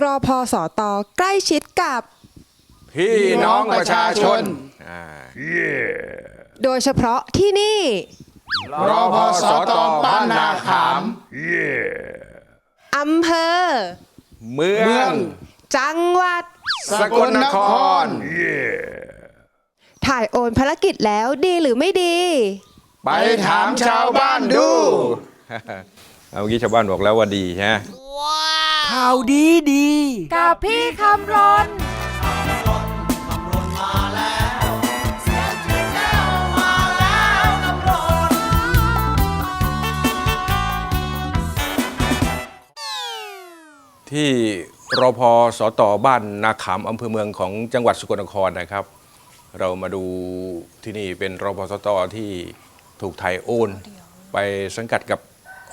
รอพอสอตอใกล้ชิดกับ พี่น้องประชาชนอ่าโดยเฉพาะที่นี่ รอพอสอตอบ้านนาขาม อำเภอ เมืองจังหวัด สกลนคร ถ่ายโอนภารกิจแล้วดีหรือไม่ดี ไปถามชาวบ้านดู เอาเมื่อกี้ชาวบ้านบอกแล้วว่าดีฮะ ข่าวดีดี กับพี่คำรนที่รพสตบ้านนาขามอำเภอเมืองของจังหวัดสกลนครนะครับ เรามาดูที่นี่เป็นรพสตที่ถูกไทยโอน ไปสังกัดกับ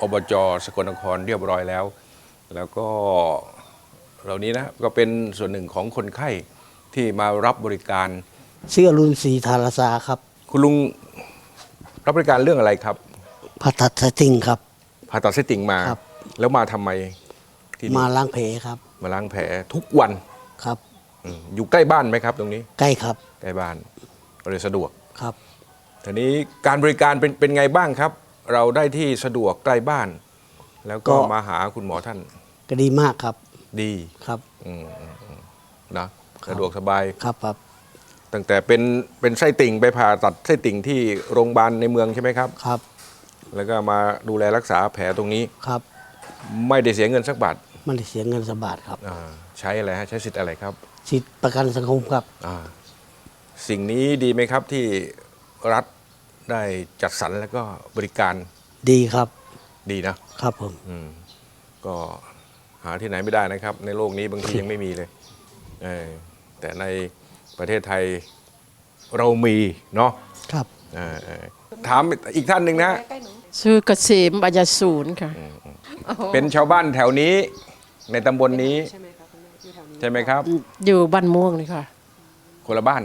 อบจสกลนครเรียบร้อยแล้ว แล้วก็เหล่านี้นะก็เป็นส่วนหนึ่งของคนไข้ที่มารับบริการ ชื่ออรุณศรีธารสาครับ คุณลุงรับบริการเรื่องอะไรครับพัทัสติงครับ ผ่าตัดไส้ติ่งมา ครับ แล้วมาทำไมที่นี่มาล้างแผลครับมาล้างแผลทุกวันครับ อืมอยู่ใกล้บ้านไหมครับ ตรงนี้ ใกล้ครับใกล้บ้านเลยสะดวก ครับ ทีนี้การบริการเป็นเป็นไงบ้างครับ เราได้ที่สะดวกใกล้บ้าน แล้วก็ก็ มาหาคุณหมอท่าน ก็ดีมากครับ ดีครับอืมอืมอืมนะสะดวกสบาย ครับครับตั้งแต่เป็นเป็นไส้ติ่งไปผ่าตัดไส้ติ่งที่โรงพยาบาลในเมืองใช่ไหมครับ ครับแล้วก็มาดูแลรักษาแผลตรงนี้ ครับไม่ได้เสียเงินสักบาทไม่ได้เสียเงินสกบาทครับอ่าใช้อะไรฮะใช้สิทธิ์อะไรครับสิทธิประกันสังคมครับ อ่าสิ่งนี้ดีไหมครับที่รัฐได้จัดสรรแล้วก็บริการดีครับ ดีนะครับผม อืมก็ หาที่ไหนไม่ได้นะครับ ในโลกนี้บางทียังไม่มีเลยเออแต่ในประเทศไทยเรามีเนาะครับเออเออถามอีกท่านหนึ่งนะชื่อเกษมอัยศูนย์ค่ะ เป็นชาวบ้านแถวนี้ ในตำบลนี้ ใช่ไหมครับ อยู่บ้านม่วงนี่ค่ะ คนละบ้าน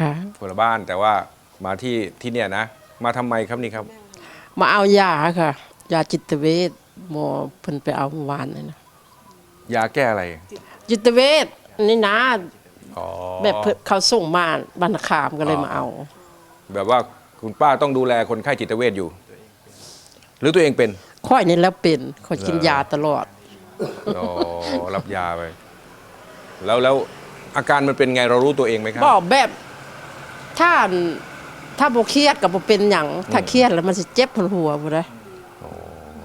ค่ะคนละบ้านแต่ว่ามาที่ที่เนี่ยนะ มาทำไมครับนี่ครับ มาเอายาค่ะ ยาจิตเวชหมอเพิ่นไปเอาเมื่อวานนี่นะ ยาแก้อะไร จิตเวชนี่นะอ๋อแบบเพิ่นเขาส่งมาบ้านนาคามก็เลยมาเอา แบบว่าคุณป้าต้องดูแลคนไข้จิตเวชอยู่ หรือตัวเองเป็นค่อยนี่แล้วเป็นค่อยกินเหรอยาตลอดอ๋อรับยาไป แล้วแล้วอาการมันเป็นไงเรารู้ตัวเองไหมครับบอกแบบถ้าถ้าบ่เครียดก็บ่เป็นหยังถ้าเครียดแล้วมันสิเจ็บหัวบ่ได้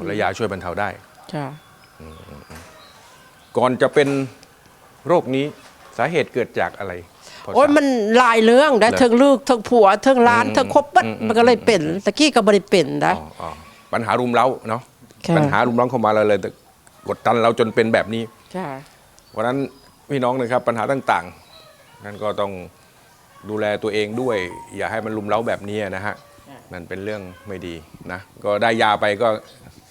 แล้วยาช่วยบรรเทาได้ค่ะ ก่อนจะเป็นโรคนี้สาเหตุเกิดจากอะไรพทราบโอ้ยมันหลายเรื่องได้เหรอเทิงลูกเทิงผัวเทิงหล้านอืมเทิงครบเบัดอืมอืม มันก็เลยเป็นตะกี้ก็บ่ได้เป็นได้อ๋ออ๋อปัญหารุมเร้าเนาะค่ะ ปัญหารุมเร้าเข้ามาเราเลยกดดันเราจนเป็นแบบนี้ค่ะเพราะฉะนั้นพี่น้องนะครับปัญหาต่างๆ นั่นก็ต้องดูแลตัวเองด้วย อย่าให้มันลุมเล้าแบบนี้นะฮะนั่นเป็นเรื่องไม่ดีนะ ก็ได้ยาไปก็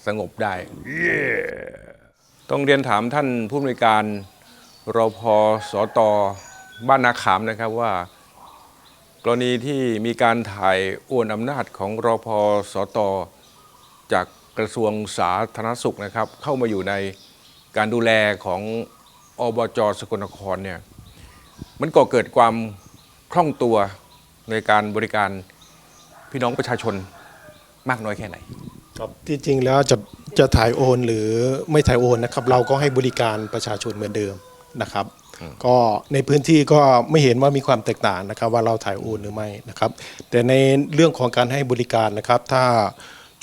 สงบได้ ต้องเรียนถามท่านผู้อำนวยการรพสตบ้านนาขามนะครับว่า กรณีที่มีการถ่ายโอนอำนาจของรพสตจากกระทรวงสาธารณสุขนะครับ เข้ามาอยู่ในการดูแลของอบจสกลนครเนี่ยมันก็เกิดความคล่องตัวในการบริการพี่น้องประชาชนมากน้อยแค่ไหน ครับที่จริงแล้วจะจะถ่ายโอนหรือไม่ถ่ายโอนนะครับ เราก็ให้บริการประชาชนเหมือนเดิมนะครับ ก็ในพื้นที่ก็ไม่เห็นว่ามีความแตกต่างนะครับ ว่าเราถ่ายโอนหรือไม่นะครับ แต่ในเรื่องของการให้บริการนะครับ ถ้า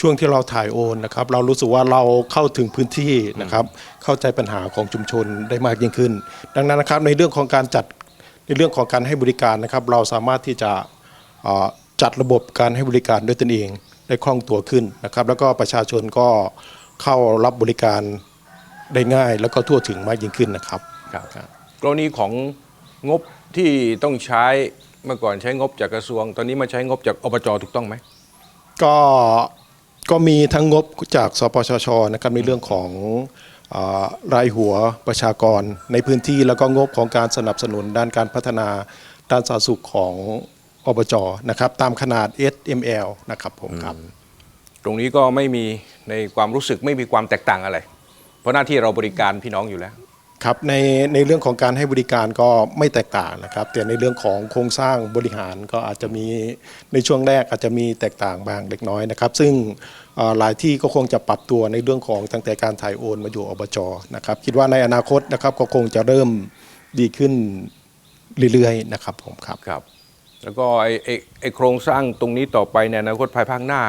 ช่วงที่เราถ่ายโอนนะครับ เรารู้สึกว่าเราเข้าถึงพื้นที่นะครับ เข้าใจปัญหาของชุมชนได้มากยิ่งขึ้น ดังนั้นนะครับในเรื่องของการจัดในเรื่องของการให้บริการนะครับ เราสามารถที่จะเอ่อจัดระบบการให้บริการด้วยตนเอง ได้คล่องตัวขึ้นนะครับ แล้วก็ประชาชนก็เข้ารับบริการได้ง่าย แล้วก็ทั่วถึงมากยิ่งขึ้นนะครับครับกรณีของงบที่ต้องใช้เมื่อก่อนใช้งบจากกระทรวง ตอนนี้มาใช้งบจากอบจถูกต้องไหมก็ก็มีทั้งงบจากสปชชนะครับในเรื่องของเออรายหัวประชากรในพื้นที่แล้วก็งบของการสนับสนุนด้านการพัฒนาด้านสาธารณสุขของ อบจนะครับตามขนาด SML นะครับผมครับ ตรงนี้ก็ไม่มีในความรู้สึกไม่มีความแตกต่างอะไร เพราะหน้าที่เราบริการพี่น้องอยู่แล้ว ครับในในเรื่องของการให้บริการก็ไม่แตกต่างนะครับ แต่ในเรื่องของโครงสร้างบริหารก็อาจจะมีในช่วงแรกอาจจะมีแตกต่างบางเล็กน้อยนะครับ ซึ่งเอ่อหลายที่ก็คงจะปรับตัวในเรื่องของตั้งแต่การถ่ายโอนมาอยู่อบจนะครับ คิดว่าในอนาคตนะครับก็คงจะเริ่มดีขึ้นเรื่อยๆนะครับผมครับครับ แล้วก็ไอ้ไอ้ไอ้โครงสร้างตรงนี้ต่อไปในอนาคตภายภาคหน้า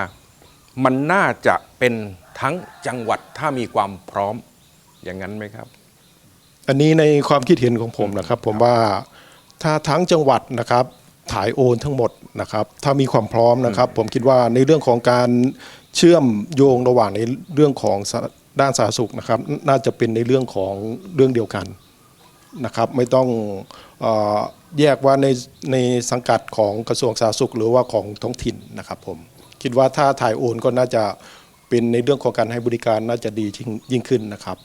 มันน่าจะเป็นทั้งจังหวัดถ้ามีความพร้อมอย่างนั้นไหมครับ อันนี้ในความคิดเห็นของผมนะครับ ผมว่าถ้าทั้งจังหวัดนะครับถ่ายโอนทั้งหมดนะครับ ถ้ามีความพร้อมนะครับ ผมคิดว่าในเรื่องของการเชื่อมโยงระหว่างในเรื่องของสาด้านสาธารณสุขนะครับ น่าจะเป็นในเรื่องของเรื่องเดียวกันนะครับ ไม่ต้องเออ แยกว่าในในสังกัดของกระทรวงสาธารณสุข หรือว่าของท้องถิ่นนะครับผมคิดว่าถ้าถ่ายโอนก็น่าจะเป็นในเรื่องของการให้บริการน่าจะดียิ่งยิ่งขึ้นนะครับ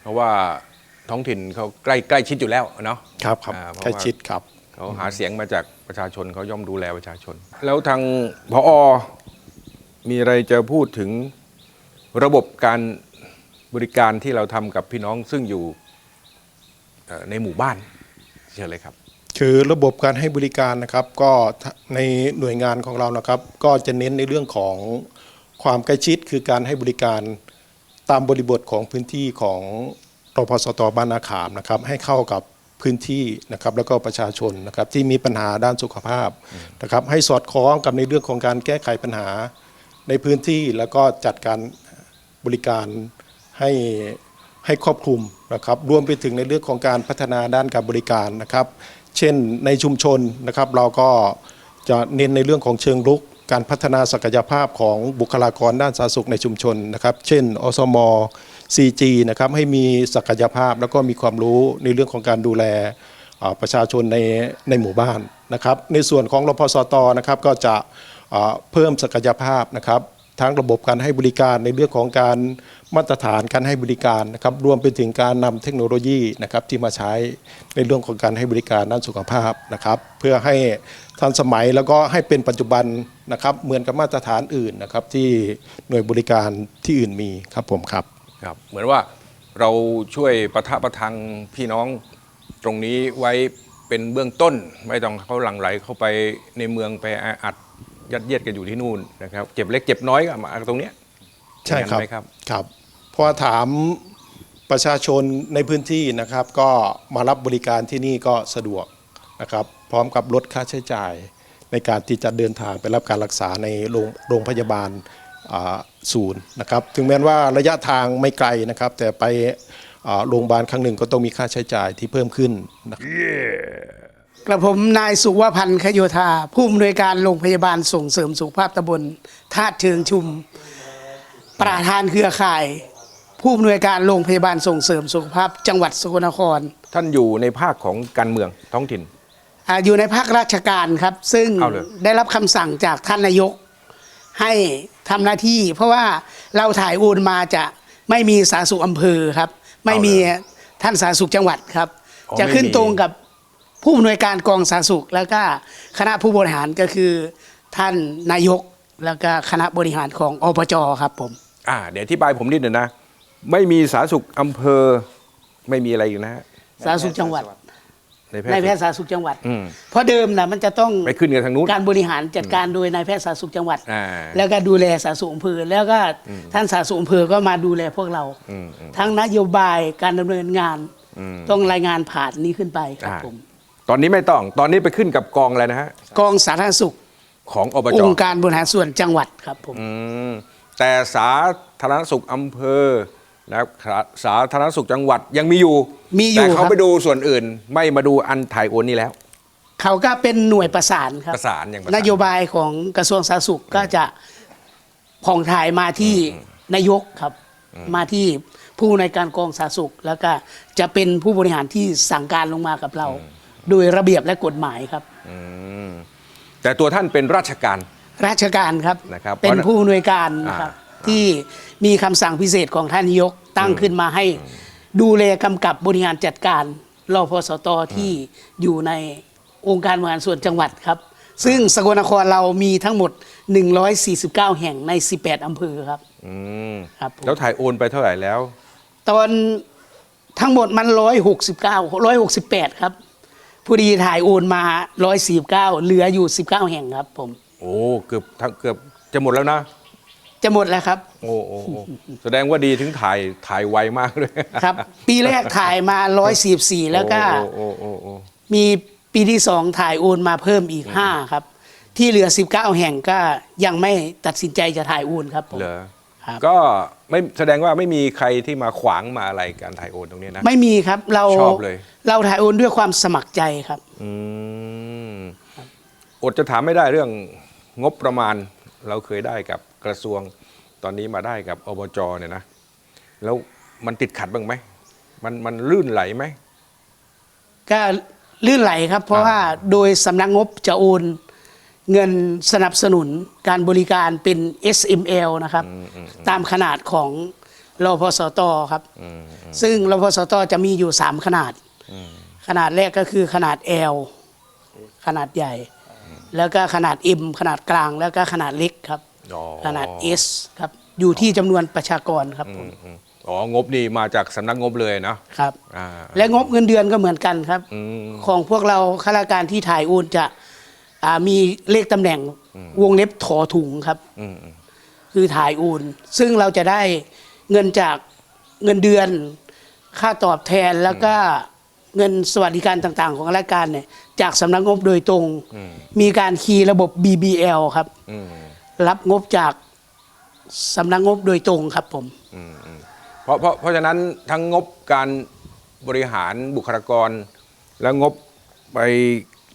เพราะว่าท้องถิ่นเขาใกล้ใกล้ชิดอยู่แล้วเนาะครับครับอ่าเพราะใกล้ว่าชิดครับเขาหาเสียงมาจากประชาชนเขาย่อมดูแลประชาชน แล้วทางพอมีอะไรจะพูดถึงระบบการบริการที่เราทำกับพี่น้องซึ่งอยู่เอ่อในหมู่บ้าน เชิญเลยครับ คือระบบการให้บริการนะครับก็ในหน่วยงานของเรานะครับ ก็จะเน้นในเรื่องของความใกล้ชิดคือการให้บริการตามบริบทของพื้นที่ของรพสตบ้านนาขามนะครับให้เข้ากับพื้นที่นะครับแล้วก็ประชาชนนะครับที่มีปัญหาด้านสุขภาพนะครับให้สอดคล้องกับในเรื่องของการแก้ไขปัญหาในพื้นที่แล้วก็จัดการบริการให้ให้ครอบคลุม นะครับรวมไปถึงในเรื่องของการพัฒนาด้านการบริการนะครับ เช่นในชุมชนนะครับเราก็จะเน้นในเรื่องของเชิงรุก การพัฒนาศักยภาพของบุคลากรด้านสาธารณสุขในชุมชนนะครับ เช่นอสม CG นะครับให้มีศักยภาพแล้วก็มีความรู้ในเรื่องของการดูแลประชาชนในในหมู่บ้านนะครับ ในส่วนของรพสตนะครับก็จะเพิ่มศักยภาพนะครับ ทั้งระบบการให้บริการในเรื่องของการมาตรฐานการให้บริการนะครับรวมไปถึงการนำเทคโนโลยีนะครับที่มาใช้ในเรื่องของการให้บริการด้านสุขภาพนะครับเพื่อให้ทันสมัยแล้วก็ให้เป็นปัจจุบันนะครับเหมือนกับมาตรฐานอื่นนะครับที่หน่วยบริการที่อื่นมีครับผมครับครับ เหมือนว่าเราช่วยประทะประทังพี่น้องตรงนี้ไว้เป็นเบื้องต้น ไม่ต้องเขาหลั่งไหลเข้าไปในเมืองไปอัด ยัดเยียดกันอยู่ที่นู่นนะครับเจ็บเล็กเจ็บน้อยก็มาตรงเนี้ยใช่ครับอย่างนั้นไหมครับครับเพราะว่าถามประชาชนในพื้นที่นะครับ ก็มารับบริการที่นี่ก็สะดวกนะครับ พร้อมกับลดค่าใช้จ่ายในการที่จะเดินทางไปรับการรักษาในโรงโรงพยาบาลอ่าศูนย์นะครับ ถึงแม้ว่าระยะทางไม่ไกลนะครับ แต่ไปอ่าโรงพยาบาลครั้งหนึ่งก็ต้องมีค่าใช้จ่ายที่เพิ่มขึ้นนะครับ กระผมนายสุวพันธ์ขโยธา ผู้อำนวยการโรงพยาบาลส่งเสริมสุขภาพตำบลธาตุเชิงชุม ประธานเครือข่าย ผู้อำนวยการโรงพยาบาลส่งเสริมสุขภาพจังหวัดสกลนครท่านอยู่ในภาคของการเมืองท้องถิ่น อาอยู่ในภาคราชการครับ ซึ่งเอาเลย ได้รับคำสั่งจากท่านนายก ให้ทำหน้าที่ เพราะว่าเราถ่ายโอนมาจะไม่มีสาธารณสุขอำเภอครับ ไม่มีท่านสาธารณสุขจังหวัดครับ อ๋อจะขึ้นไม่มี ตรงกับ ผู้อำนวยการกองสาธารณสุข แล้วก็คณะผู้บริหารก็คือท่านนายกแล้วก็คณะบริหารของอบจครับผม อ่า เดี๋ยวอธิบายผมนิดหนึ่งนะ ไม่มีสาธารณสุขอำเภอไม่มีอะไรอีกนะฮะสาธารณสุขจังหวัดในแพนายแพททย์ย์สาธารณสุขจังหวัด อืม เพราะเดิมนะมันจะต้องไปขึ้นกันทางนู้น การบริหารจัดการโดยนายแพทย์สาธารณสุขจังหวัด อ่าแล้วก็ดูแลสาธารณสุขอำเภอแล้วก็ท่านสาธารณสุขอำเภอก็มาดูแลพวกเรา อืมอืมทั้งนโยบายการดำเนินงาน อืม ต้องรายงานผ่านนี้ขึ้นไปครับอ่าผม ตอนนี้ไม่ต้อง ตอนนี้ไปขึ้นกับกองอะไรนะฮะ กองสาธารณสุขของอบจองค์การบริหารส่วนจังหวัดครับผมอืมแต่สาธารณสุขอำเภอนะครับสาธารณสุขจังหวัดยังมีอยู่มีอยู่แต่เขาครับไปดูส่วนอื่น ไม่มาดูอันถ่ายโอนนี่แล้ว เขาก็เป็นหน่วยประสานครับประสานอย่างประสานนโยบายของกระทรวงสาธารณสุขก็จะผ่องถ่ายมาที่นายกครับ มาที่ผู้ในวยการกองสาธารณสุข แล้วก็จะเป็นผู้บริหารที่สั่งการลงมากับเรา โดยระเบียบและกฎหมายครับ อืมแต่ตัวท่านเป็นราชการ ราชการครับนะครับเป็นเพราะผู้อำนวยการนะครับอ่าที่มีคำสั่งพิเศษของท่านนายกตั้งขึ้นมาให้ ดูแลกำกับบริหารจัดการรอพสตที่อยู่ในองค์การบริหารส่วนจังหวัดครับ ซึ่งสกลนครเรามีทั้งหมด 149 แห่งใน 18อำเภอครับ อืมครับผม แล้วถ่ายโอนไปเท่าไหร่แล้ว ตอนทั้งหมดมันร้อยหกสิบเก้าร้อยหกสิบแปดครับ ผู้ดีถ่ายโอนมาร้อยสี่เก้าเหลืออยู่สิบเก้าแห่งครับ ผม โอ้เกือบทั้งเกือบจะหมดแล้วนะ จะหมดแล้วครับ โอ้โอ้โอ้แสดงว่าดีถึงถ่ายถ่ายไวมากเลยครับ ปีแรกถ่ายมาร้อยสี่สี่แล้วก็ โอ้โอ้โอ้โอ้มีปีที่สองถ่ายโอนมาเพิ่มอีกห้าครับ ที่เหลือสิบเก้าแห่งก็ยังไม่ตัดสินใจจะถ่ายโอนครับผม เหรอ ครับก็ไม่แสดงว่าไม่มีใครที่มาขวางมาอะไรการถ่ายโอนตรงนี้นะ ไม่มีครับเราชอบเลย เราถ่ายโอนด้วยความสมัครใจครับ อืมอดจะถามไม่ได้เรื่องงบประมาณ เราเคยได้กับกระทรวงตอนนี้มาได้กับอบจเนี่ยนะ แล้วมันติดขัดบ้างไหมมันมันลื่นไหลไหมก็ลื่นไหลครับ เพราะอ่าว่าโดยสำนักงบจะโอน เงินสนับสนุนการบริการเป็น SML นะครับ ตามขนาดของรพสตครับ ซึ่งรพสตจะมีอยู่ 3 ขนาด ขนาดแรกก็คือขนาด L ขนาดใหญ่ แล้วก็ขนาด M ขนาดกลาง แล้วก็ขนาดเล็กครับอ๋อขนาด S ครับ อยู่ที่จำนวนประชากรครับผมอืมอ๋อ งบนี่มาจากสำนักงบเลยนะครับอ่าและงบเงินเดือนก็เหมือนกันครับอืมของพวกเราข้าราชการที่ถ่ายโอนจะ อ่ามีเลขตำแหน่งวงเล็บถอถุงครับอืมอืมคือถ่ายโอนซึ่งเราจะได้เงินจากเงินเดือน ค่าตอบแทนแล้วก็เงินสวัสดิการต่าง ๆ ของข้าราชการเนี่ยจากสำนักงบโดยตรง มีการคีย์ระบบ BBL ครับอืมรับงบจากสำนักงบโดยตรงครับผมเพราะเพราะเพราะฉะนั้นทั้งงบการบริหารบุคลากรและงบไป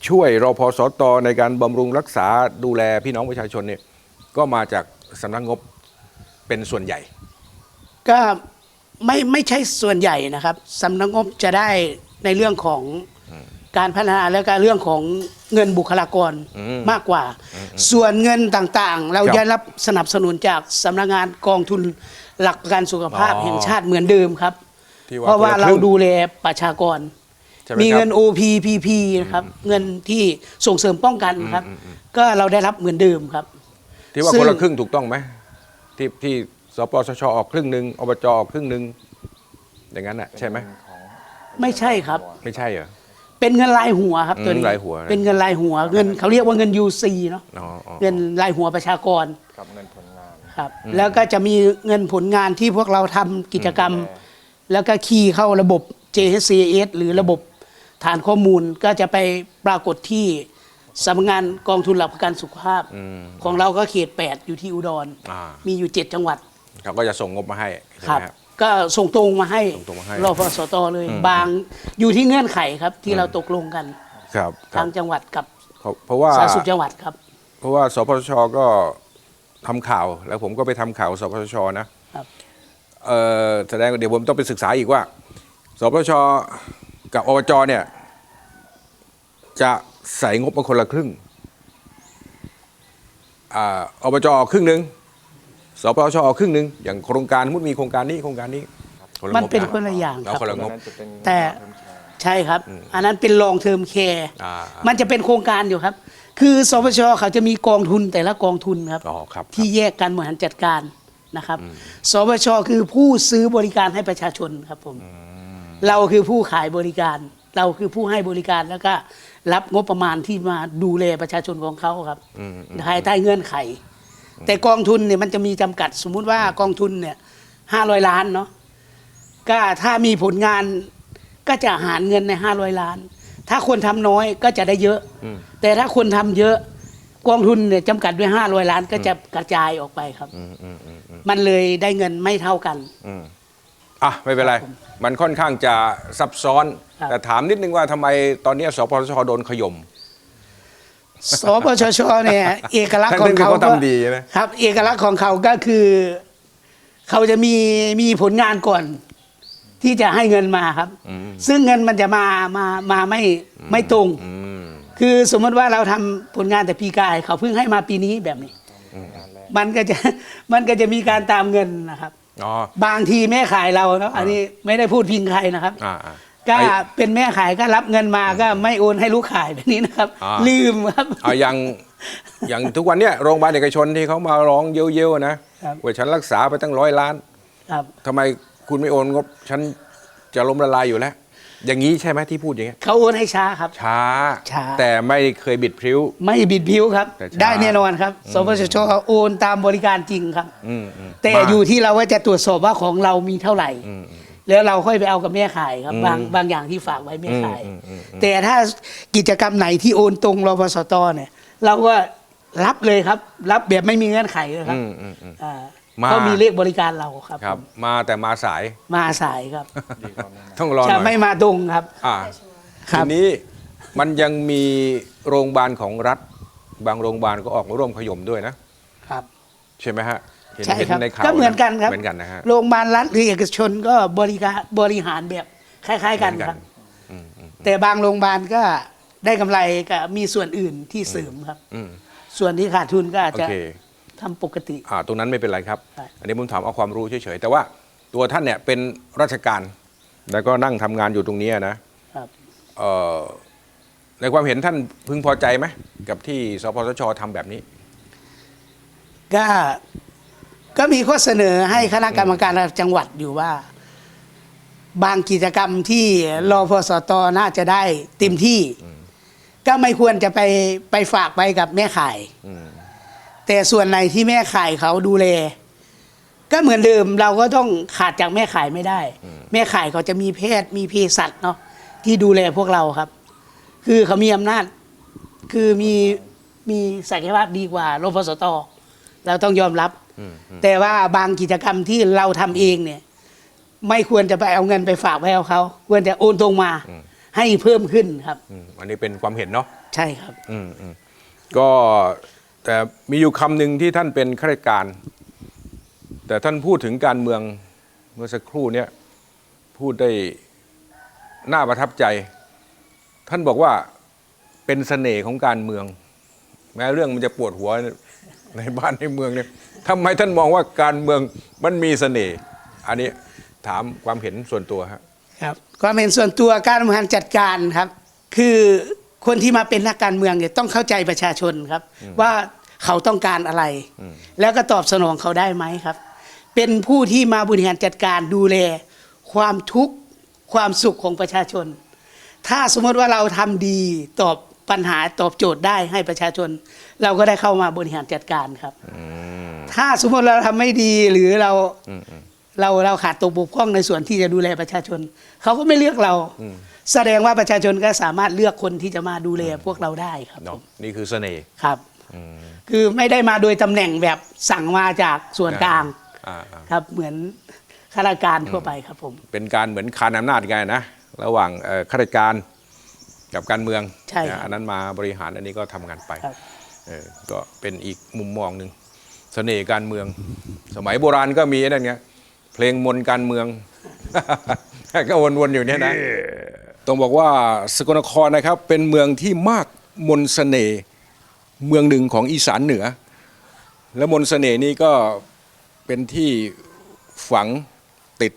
ช่วยรอพอสตในการบำรุงรักษาดูแลพี่น้องประชาชนเนี่ยก็มาจากสำนักงบเป็นส่วนใหญ่ ก็ไม่ไม่ใช่ส่วนใหญ่นะครับสำนักงบจะได้ในเรื่องของการพัฒนาและก็เรื่องของเงินบุคลากรอืมมากกว่า ส่วนเงินต่างๆ เราครับได้รับสนับสนุนจากสำนักงานกองทุนหลักประกันสุขภาพอ๋อแห่งชาติเหมือนเดิมครับที่เพราะว่าคนลเราคงดูแลประชากร ใช่ไหมีครับเงิน OPPP นะครับเงินที่ส่งเสริมป้องกันครับ ก็เราได้รับเหมือนเดิมครับ ที่ว่าซึ่ง คนละครึ่งถูกต้องไหมที่ที่สปสชออกครึ่งหนึ่งอบจออกครึ่งหนึ่งอย่างนั้นน่ะใช่ไหมไม่ใช่ครับ ไม่ใช่เหรอ เป็นเงินรายหัวครับอืมตัวนี้รายหัวนะ เป็นเงินรายหัวเงินเขาเรียกว่าเงิน UC เนาะอ๋ออ๋อเงินรายหัวประชากรกับเงินผลงาน ครับ แล้วก็จะมีเงินผลงานที่พวกเราทำกิจกรรม แล้วก็คีย์เข้าระบบ JHCS หรือระบบ ฐานข้อมูลก็จะไปปรากฏที่สำนักงานกองทุนหลักประกันสุขภาพของเราก็เขต 8 อยู่ที่อุดร อ่ามีอยู่ 7 จังหวัดเขาก็จะส่งงบมาให้ใช่คไหรัมบครับ ก็ส่งตรงมาให้ส่งตรงมาให้รอพสตเลย บางอยู่ที่เงื่อนไขครับ ที่เราตกลงกันครับครัทาบงจังหวัดกับเพราะเพราะว่า สาธารณสุขจังหวัดครับ เพราะว่าสปสชก็ทำข่าวแล้วผมก็ไปทำข่าวสปสชนะครับ เอ่อแสดงว่าเดี๋ยวผมต้องไปศึกษาอีกว่าสปสช กับอบจเนี่ยจะใส่งบมาคนละครึ่งอ่าอบจออกครึ่งหนึ่งสปสชออกครึ่งหนึ่งอย่างโครงการมุดมีโครงการนี้โครงการนี้คละมันงบเป็นคนละอย่างแล้วครับคนละงบแต่ใช่ครับ อันนั้นเป็นลองเทอมแคร์อ่ามันจะเป็นโครงการอยู่ครับ คือสปชเขาจะมีกองทุนแต่ละกองทุนครับอ๋อครับที่แยกการบริหารจัดการนะครับ สปชคือผู้ซื้อบริการให้ประชาชนครับผม เราคือผู้ขายบริการ เราคือผู้ให้บริการแล้วก็รับงบประมาณที่มาดูแลประชาชนของเขาครับภายใต้เงื่อนไข แต่กองทุนเนี่ยมันจะมีจำกัด สมมุติว่ากองทุนเนี่ยห้าร้อยล้านเนาะก็ถ้ามีผลงานก็จะหารเงินในห้าร้อยล้าน ถ้าคนทำน้อยก็จะได้เยอะ แต่ถ้าคนทำเยอะกองทุนเนี่ยจำกัดด้วยห้าร้อยล้านก็จะกระจายออกไปครับ มันเลยได้เงินไม่เท่ากัน อะไม่เป็นไร มันค่อนข้างจะซับซ้อน ครับ แต่ถามนิดนึงว่าทำไมตอนนี้สปสชโดนขย่ม สปชชเนี่ยเอกลักษณ์ขทั้องงๆที่เขาเขาก็ทำดีใช่ไหม ครับ เอกลักษณ์ของเขาก็คือ เขาจะมีมีผลงานก่อน ที่จะให้เงินมาครับ ซึ่งเงินมันจะมามามาไม่ไม่ตรง อืม คือสมมติว่าเราทำผลงานแต่ปีกาย เขาเพิ่งให้มาปีนี้แบบนี้ มันก็จะ มันก็จะมีการตามเงินนะครับ อ๋อบางทีแม่ขายเราเนาะอันนี้ไม่ได้พูดพิงใครนะครับ อ่าอ่า ก็ไอ้เป็นแม่ขายก็รับเงินมาก็ไม่โอนให้ลูกขายแบบนี้นะครับ อ่า ลืมครับ เอาอย่างอย่างทุกวันเนี้ยโรงพยาบาลเอกชนที่เขามาร้องเย้ยวๆนะครับ ว่าฉันรักษาไปตั้งร้อยล้านครับ ทำไมคุณไม่โอนงบ ฉันจะล้มละลายอยู่แล้ว อย่างนี้ใช่ไหมที่พูดอย่างเงี้ยเขาโอนให้ช้าครับ ช้า ช้า แต่ไม่เคยบิดพริ้ว ไม่บิดพิ้วครับ แต่ช้า ได้แน่นอนครับสปสชโอนตามบริการจริงครับ อืมอืม แต่มาอยู่ที่เราว่าจะตรวจสอบว่าของเรามีเท่าไหร่อืมอืมแล้วเราค่อยไปเอากับแม่ขายครับอืมบางบางอย่างที่ฝากไว้แม่ขาย อืมอืมอืม แต่ถ้ากิจกรรมไหนที่โอนตรงรพสตเนี่ย เราก็รับเลยครับ รับแบบไม่มีเงื่อนไขเลยครับอืมอืมอืม อ่า มาเพราะมีเลขบริการเราครับครับ ผมมาแต่มาสายมาสายครับ ต้องรอหจะน่อยไม่มาตรงครับ อ่าครัทีบ นี้มันยังมีโรงพยาบาลของรัฐ บางโรงพยาบาลก็ออกมาร่วมขย่มด้วยนะ ครับ ใช่ไหมฮะเห็นใช่เห็นครับในข่าวก็เหมือนกันครับเหมือนกันนะฮะ โรงพยาบาลรัฐหรือเอกชนก็บริการบริหารแบบคล้าย ๆ กันเหมือนกัน ครับ อืมอืมแต่บางโรงพยาบาลก็ได้กำไรก็มีส่วนอื่นที่เสริมครับ อืมส่วนที่ขาดทุนก็อาจโอจะเค ทำปกติ อ่าตรงนั้นไม่เป็นไรครับ ใช่ อันนี้ผมถามเอาความรู้เฉยๆแต่ว่าตัวท่านเนี่ยเป็นราชการ แล้วก็นั่งทำงานอยู่ตรงนี้นะครับ เอ่อในความเห็นท่านพึงพอใจไหมกับที่สปสชทำแบบนี้ ก็ก็มีข้อเสนอให้คณะกรรมการระดับจังหวัดอยู่ว่า บางกิจกรรมที่รอพสตน่าจะได้เต็มที่ ก็ไม่ควรจะไปไปฝากไปกับแม่ข่าย อืม แต่ส่วนไหนที่แม่ข่ายเขาดูแล ก็เหมือนเดิมเราก็ต้องขาดจากแม่ข่ายไม่ได้ แม่ข่ายเขาจะมีแพทย์มีเภสัชเนาะที่ดูแลพวกเราครับ คือเขามีอำนาจ คือมีมีศักยภาพดีกว่ารพสตเราต้องยอมรับอืมอืมแต่ว่าบางกิจกรรมที่เราทำเองเนี่ย ไม่ควรจะไปเอาเงินไปฝากไว้เอาเขาควรจะโอนตรงมาให้เพิ่มขึ้นครับอืมอันนี้เป็นความเห็นเนาะใช่ครับ อืมอืมก็ แต่มีอยู่คำหนึ่งที่ท่านเป็นข้าราชการ แต่ท่านพูดถึงการเมืองเมื่อสักครู่เนี่ยพูดได้น่าประทับใจ ท่านบอกว่าเป็นเสน่ห์ของการเมือง แม้เรื่องมันจะปวดหัวในบ้านในเมืองเนี่ยทำไมท่านมองว่าการเมืองมันมีเสน่ห์อันนี้ถามความเห็นส่วนตัวฮะครับ ความเห็นส่วนตัวการบริหารจัดการครับ คือ คนที่มาเป็นนักการเมืองเนี่ยต้องเข้าใจประชาชนครับ ว่าเขาต้องการอะไร แล้วก็ตอบสนองเขาได้ไหมครับ เป็นผู้ที่มาบริหารจัดการดูแล ความทุกข์ความสุขของประชาชน ถ้าสมมติว่าเราทำดีตอบปัญหาตอบโจทย์ได้ให้ประชาชน เราก็ได้เข้ามาบริหารจัดการครับ ถ้าสมมติเราทำไม่ดีหรือเรา เราเราขาดตกบกพร่องในส่วนที่จะดูแลประชาชน เขาก็ไม่เลือกเรา แสดงว่าประชาชนก็สามารถเลือกคนที่จะมาดูแลพวกเราได้ครับเนาะนี่คือเสน่ห์ครับ คือไม่ได้มาโดยตำแหน่งแบบสั่งมาจากส่วนกลางอ่าอ่าครับเหมือนข้าราชการทั่วไปครับผม เป็นการเหมือนคานอำนาจกันนะ ระหว่างเอ่อข้าราชการกับการเมืองใช่ครับนะอันนั้นมาบริหารอันนี้ก็ทำงานไปครับเออก็เป็นอีกมุมมองหนึ่งเสน่ห์การเมือง สมัยโบราณก็มีนั่นไง เพลงมนต์การเมือง ก็วนๆอยู่เนี่ยนะต้องบอกว่าสกลนครนะครับเป็นเมืองที่มากมนต์เสน่ห์เมืองหนึ่งของอีสานเหนือ และมนต์เสน่ห์นี้ก็เป็นที่ฝังติด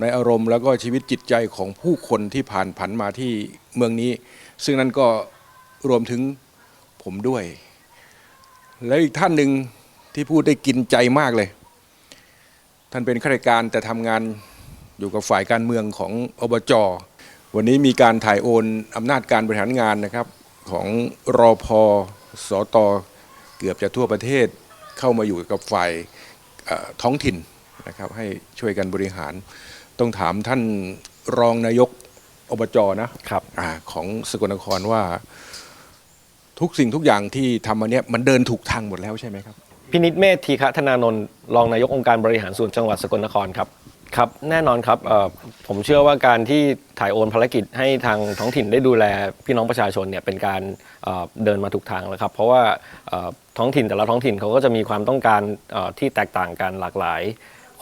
ในอารมณ์แล้วก็ชีวิตจิตใจของผู้คนที่ผ่านผันมาที่เมืองนี้ ซึ่งนั้นก็รวมถึงผมด้วย แล้วอีกท่านหนึ่งที่พูดได้กินใจมากเลย ท่านเป็นข้าราชการแต่ทำงานอยู่กับฝ่ายการเมืองของอบจวันนี้มีการถ่ายโอนอำนาจการบริหารงานนะครับของรอพอสอตอเกือบจะทั่วประเทศเข้ามาอยู่กับฝ่ายเอ่อท้องถิ่นนะครับให้ช่วยกันบริหาร ต้องถามท่านรองนายกอบจนะครับอาของสกลนครว่า ทุกสิ่งทุกอย่างที่ทำมาเนี้ยมันเดินถูกทางหมดแล้วใช่ไหมครับ พินิจเมธทีฆธนานนท์รองนายกองค์การบริหารส่วนจังหวัดสกลนครครับครับแน่นอนครับผมเชื่อว่าการที่ถ่ายโอนภารกิจให้ทางท้องถิ่นได้ดูแลพี่น้องประชาชนเนี่ยเป็นการเดินมาถูกทางแล้วครับ เพราะว่าท้องถิ่นแต่ละท้องถิ่นเขาก็จะมีความต้องการที่แตกต่างกันหลากหลาย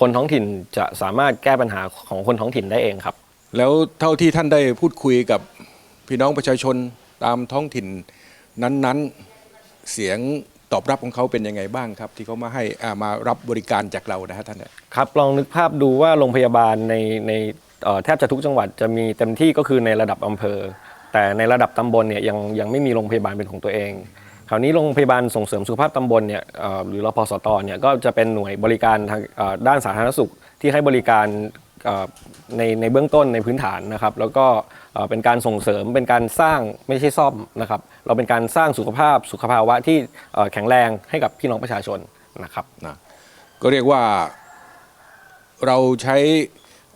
คนท้องถิ่นจะสามารถแก้ปัญหาของคนท้องถิ่นได้เองครับ แล้วเท่าที่ท่านได้พูดคุยกับพี่น้องประชาชนตามท้องถิ่นนั้นๆเสียง ตอบรับของเขาเป็นยังไงบ้างครับ ที่เขามาให้อ่ามารับบริการจากเรานะฮะท่านครับลองนึกภาพดูว่าโรงพยาบาลในในแทบจะทุกจังหวัดจะมีเต็มที่ก็คือในระดับอำเภอ แต่ในระดับตำบลเนี่ยยังยังไม่มีโรงพยาบาลเป็นของตัวเอง คราวนี้โรงพยาบาลส่งเสริมสุขภาพตำบลเนี่ยหรือรพสตเนี่ยก็จะเป็นหน่วยบริการทางด้านสาธารณสุขที่ให้บริการในในเบื้องต้นในพื้นฐานนะครับ แล้วก็ เอ่อเป็นการส่งเสริมเป็นการสร้างไม่ใช่ซ่อมนะครับ เราเป็นการสร้างสุขภาพสุขภาวะที่เอ่อแข็งแรงให้กับพี่น้องประชาชนนะครับนะก็เรียกว่าเราใช้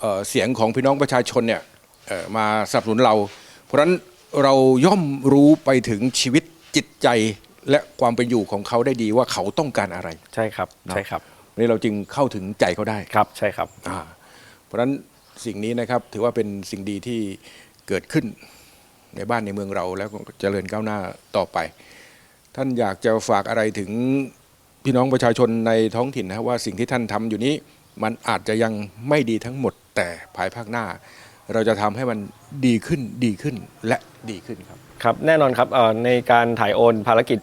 เอ่อเสียงของพี่น้องประชาชนเนี่ยเอ่อมาสนับสนุนเรา เพราะฉะนั้นเราย่อมรู้ไปถึงชีวิตจิตใจและความเป็นอยู่ของเขาได้ดีว่าเขาต้องการอะไร ใช่ครับเนอะใช่ครับวันนี้เราจึงเข้าถึงใจเขาได้ครับใช่ครับอ่าเพราะฉะนั้นสิ่งนี้นะครับถือว่าเป็นสิ่งดีที่ เกิดขึ้นในบ้านในเมืองเราแล้วเจริญก้าวหน้าต่อไป ท่านอยากจะฝากอะไรถึงพี่น้องประชาชนในท้องถิ่นนะว่าสิ่งที่ท่านทำอยู่นี้มันอาจจะยังไม่ดีทั้งหมดแต่ภายภาคหน้า เราจะทำให้มันดีขึ้นดีขึ้นและดีขึ้นครับครับแน่นอนครับในการถ่ายโอนภารกิจ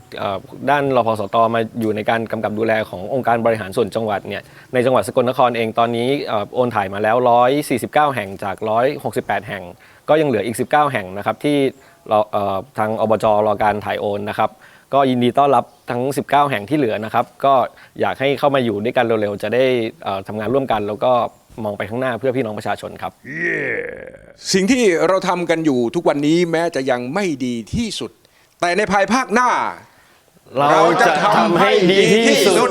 ด้านรพสตมาอยู่ในการกำกับดูแลขององค์การบริหารส่วนจังหวัดเนี่ยในจังหวัดสกลนครเองตอนนี้โอนถ่ายมาแล้ว 149 แห่งจาก 168 แห่ง ก็ยังเหลืออีก 19 แห่งนะครับที่เราเอ่อทางอบจรอการถ่ายโอนนะครับก็ยินดีต้อนรับทั้ง 19 แห่งที่เหลือนะครับ ก็อยากให้เข้ามาอยู่ด้วยกันเร็วๆ จะได้เอ่อทำงานร่วมกัน แล้วก็มองไปข้างหน้าเพื่อพี่น้องประชาชนครับสิ่งที่เราทำกันอยู่ทุกวันนี้แม้จะยังไม่ดีที่สุด แต่ในภายภาคหน้า เราจะทำให้ดีที่สุด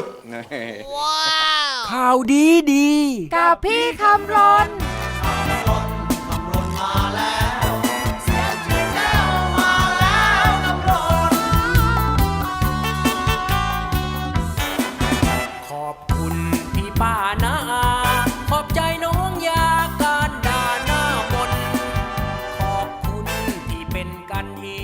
ข่าวดีดี กับพี่คำรน